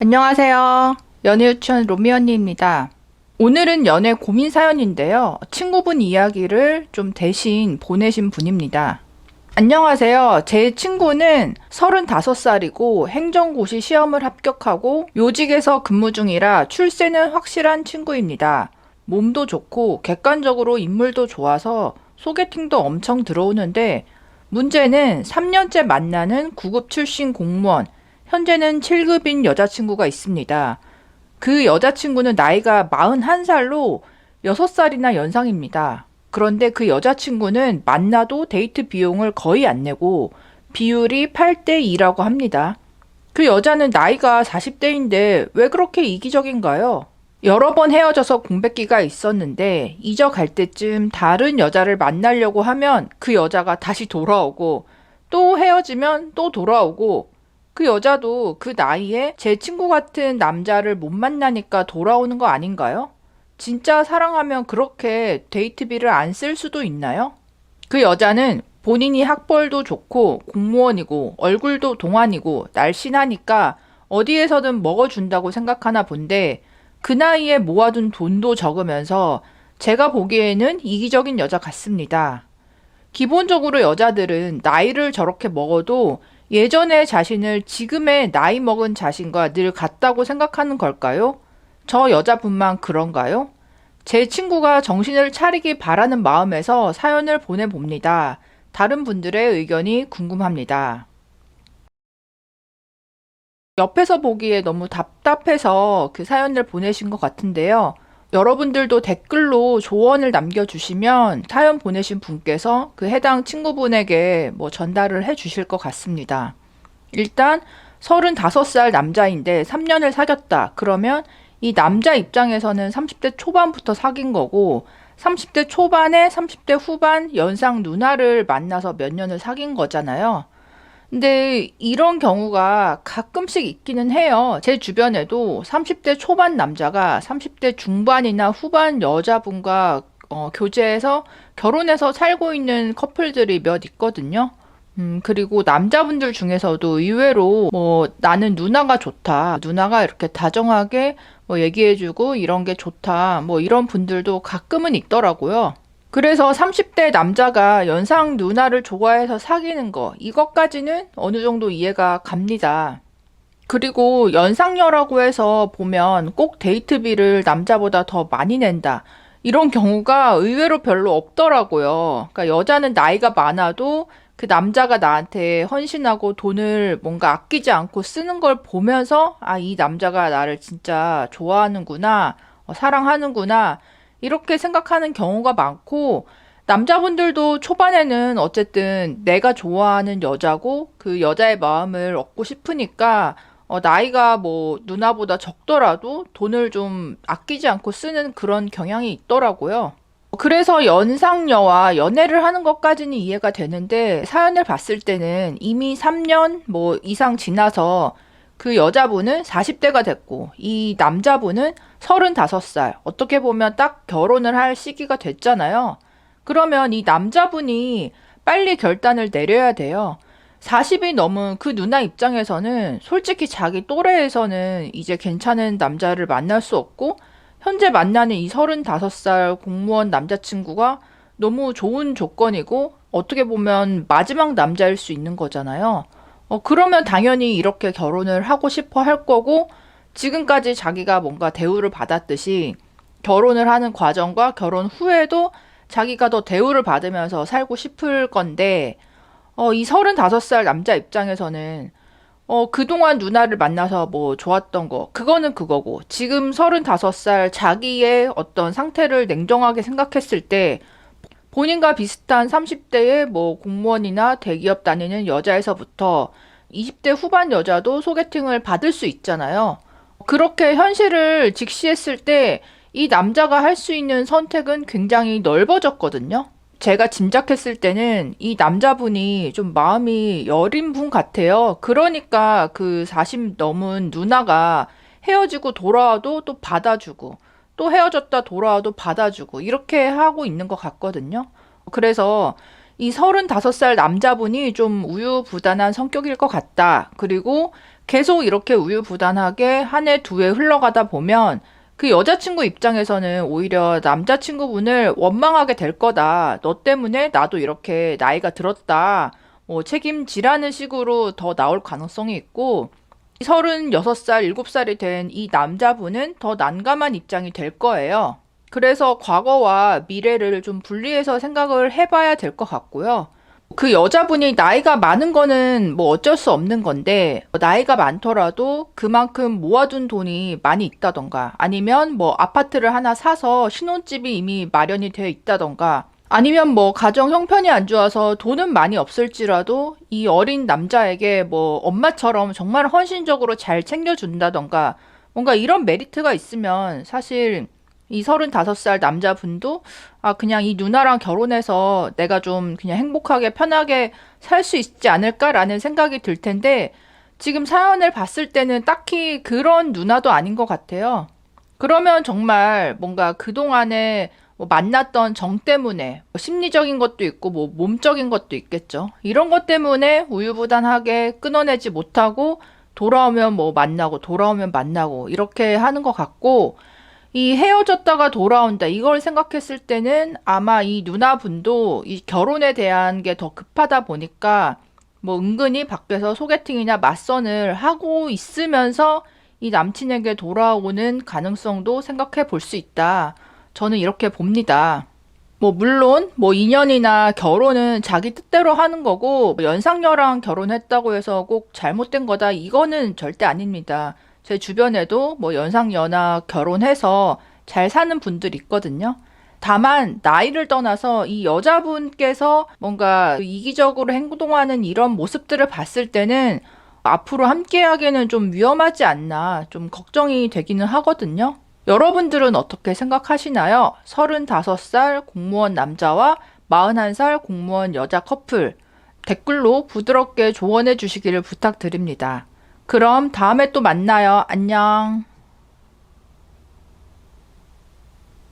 안녕하세요. 연애유치원 로미 언니입니다. 오늘은 연애 고민 사연인데요. 친구분 이야기를 좀 대신 보내신 분입니다. 안녕하세요. 제 친구는 35살이고 행정고시 시험을 합격하고 요직에서 근무 중이라 출세는 확실한 친구입니다. 몸도 좋고 객관적으로 인물도 좋아서 소개팅도 엄청 들어오는데 문제는 3년째 만나는 9급 출신 공무원, 현재는 7급인 여자친구가 있습니다. 그 여자친구는 나이가 41살로 6살이나 연상입니다. 그런데 그 여자친구는 만나도 데이트 비용을 거의 안 내고 비율이 8대 2라고 합니다. 그 여자는 나이가 40대인데 왜 그렇게 이기적인가요? 여러 번 헤어져서 공백기가 있었는데 잊어갈 때쯤 다른 여자를 만나려고 하면 그 여자가 다시 돌아오고 또 헤어지면 또 돌아오고 그 여자도 그 나이에 제 친구 같은 남자를 못 만나니까 돌아오는 거 아닌가요? 진짜 사랑하면 그렇게 데이트비를 안 쓸 수도 있나요? 그 여자는 본인이 학벌도 좋고 공무원이고 얼굴도 동안이고 날씬하니까 어디에서든 먹어준다고 생각하나 본데 그 나이에 모아둔 돈도 적으면서 제가 보기에는 이기적인 여자 같습니다. 기본적으로 여자들은 나이를 저렇게 먹어도 예전의 자신을 지금의 나이 먹은 자신과 늘 같다고 생각하는 걸까요? 저 여자분만 그런가요? 제 친구가 정신을 차리기 바라는 마음에서 사연을 보내봅니다. 다른 분들의 의견이 궁금합니다. 옆에서 보기에 너무 답답해서 그 사연을 보내신 것 같은데요. 여러분들도 댓글로 조언을 남겨주시면 사연 보내신 분께서 그 해당 친구분에게 뭐 전달을 해 주실 것 같습니다. 일단 35살 남자인데 3년을 사귀었다. 그러면 이 남자 입장에서는 30대 초반부터 사귄 거고 30대 초반에 30대 후반 연상 누나를 만나서 몇 년을 사귄 거잖아요. 근데 이런 경우가 가끔씩 있기는 해요. 제 주변에도 30대 초반 남자가 30대 중반이나 후반 여자분과 어, 교제해서 결혼해서 살고 있는 커플들이 몇 있거든요. 음, 그리고 남자분들 중에서도 의외로 뭐 나는 누나가 좋다. 누나가 이렇게 다정하게 뭐 얘기해주고 이런 게 좋다. 뭐 이런 분들도 가끔은 있더라고요. 그래서 30대 남자가 연상 누나를 좋아해서 사귀는 거, 이것까지는 어느 정도 이해가 갑니다. 그리고 연상녀라고 해서 보면 꼭 데이트비를 남자보다 더 많이 낸다. 이런 경우가 의외로 별로 없더라고요. 그러니까 여자는 나이가 많아도 그 남자가 나한테 헌신하고 돈을 뭔가 아끼지 않고 쓰는 걸 보면서 아, 이 남자가 나를 진짜 좋아하는구나, 어, 사랑하는구나. 이렇게 생각하는 경우가 많고, 남자분들도 초반에는 어쨌든 내가 좋아하는 여자고 그 여자의 마음을 얻고 싶으니까 어, 나이가 뭐 누나보다 적더라도 돈을 좀 아끼지 않고 쓰는 그런 경향이 있더라고요. 그래서 연상녀와 연애를 하는 것까지는 이해가 되는데 사연을 봤을 때는 이미 3년 뭐 이상 지나서 그 여자분은 40대가 됐고 이 남자분은 35살. 어떻게 보면 딱 결혼을 할 시기가 됐잖아요. 그러면 이 남자분이 빨리 결단을 내려야 돼요. 40이 넘은 그 누나 입장에서는 솔직히 자기 또래에서는 이제 괜찮은 남자를 만날 수 없고 현재 만나는 이 35살 공무원 남자친구가 너무 좋은 조건이고 어떻게 보면 마지막 남자일 수 있는 거잖아요. 어, 그러면 당연히 이렇게 결혼을 하고 싶어 할 거고 지금까지 자기가 뭔가 대우를 받았듯이 결혼을 하는 과정과 결혼 후에도 자기가 더 대우를 받으면서 살고 싶을 건데, 어, 이 35살 남자 입장에서는, 어, 그동안 누나를 만나서 뭐 좋았던 거, 그거는 그거고, 지금 35살 자기의 어떤 상태를 냉정하게 생각했을 때, 본인과 비슷한 30대의 뭐 공무원이나 대기업 다니는 여자에서부터 20대 후반 여자도 소개팅을 받을 수 있잖아요. 그렇게 현실을 직시했을 때 이 남자가 할 수 있는 선택은 굉장히 넓어졌거든요. 제가 짐작했을 때는 이 남자분이 좀 마음이 여린 분 같아요. 그러니까 그 40 넘은 누나가 헤어지고 돌아와도 또 받아주고 또 헤어졌다 돌아와도 받아주고 이렇게 하고 있는 것 같거든요. 그래서 이 35살 남자분이 좀 우유부단한 성격일 것 같다. 그리고 계속 이렇게 우유부단하게 한 해 두 해 흘러가다 보면 그 여자친구 입장에서는 오히려 남자친구분을 원망하게 될 거다. 너 때문에 나도 이렇게 나이가 들었다. 뭐 책임지라는 식으로 더 나올 가능성이 있고 36살, 7살이 된 이 남자분은 더 난감한 입장이 될 거예요. 그래서 과거와 미래를 좀 분리해서 생각을 해봐야 될 것 같고요. 그 여자분이 나이가 많은 거는 뭐 어쩔 수 없는 건데, 나이가 많더라도 그만큼 모아둔 돈이 많이 있다던가, 아니면 뭐 아파트를 하나 사서 신혼집이 이미 마련이 되어 있다던가, 아니면 뭐 가정 형편이 안 좋아서 돈은 많이 없을지라도 이 어린 남자에게 뭐 엄마처럼 정말 헌신적으로 잘 챙겨준다던가, 뭔가 이런 메리트가 있으면 사실 이 35살 남자분도 아, 그냥 이 누나랑 결혼해서 내가 좀 그냥 행복하게 편하게 살 수 있지 않을까라는 생각이 들 텐데 지금 사연을 봤을 때는 딱히 그런 누나도 아닌 것 같아요. 그러면 정말 뭔가 그동안에 뭐 만났던 정 때문에 뭐 심리적인 것도 있고 뭐 몸적인 것도 있겠죠. 이런 것 때문에 우유부단하게 끊어내지 못하고 돌아오면 뭐 만나고 돌아오면 만나고 이렇게 하는 것 같고 이 헤어졌다가 돌아온다 이걸 생각했을 때는 아마 이 누나분도 이 결혼에 대한 게 더 급하다 보니까 뭐 은근히 밖에서 소개팅이나 맞선을 하고 있으면서 이 남친에게 돌아오는 가능성도 생각해 볼 수 있다. 저는 이렇게 봅니다. 뭐 물론 뭐 인연이나 결혼은 자기 뜻대로 하는 거고 뭐 연상녀랑 결혼했다고 해서 꼭 잘못된 거다 이거는 절대 아닙니다. 제 주변에도 뭐 연상연하 결혼해서 잘 사는 분들 있거든요. 다만 나이를 떠나서 이 여자분께서 뭔가 이기적으로 행동하는 이런 모습들을 봤을 때는 앞으로 함께하기에는 좀 위험하지 않나 좀 걱정이 되기는 하거든요. 여러분들은 어떻게 생각하시나요? 35살 공무원 남자와 41살 공무원 여자 커플 댓글로 부드럽게 조언해 주시기를 부탁드립니다. 그럼 다음에 또 만나요. 안녕.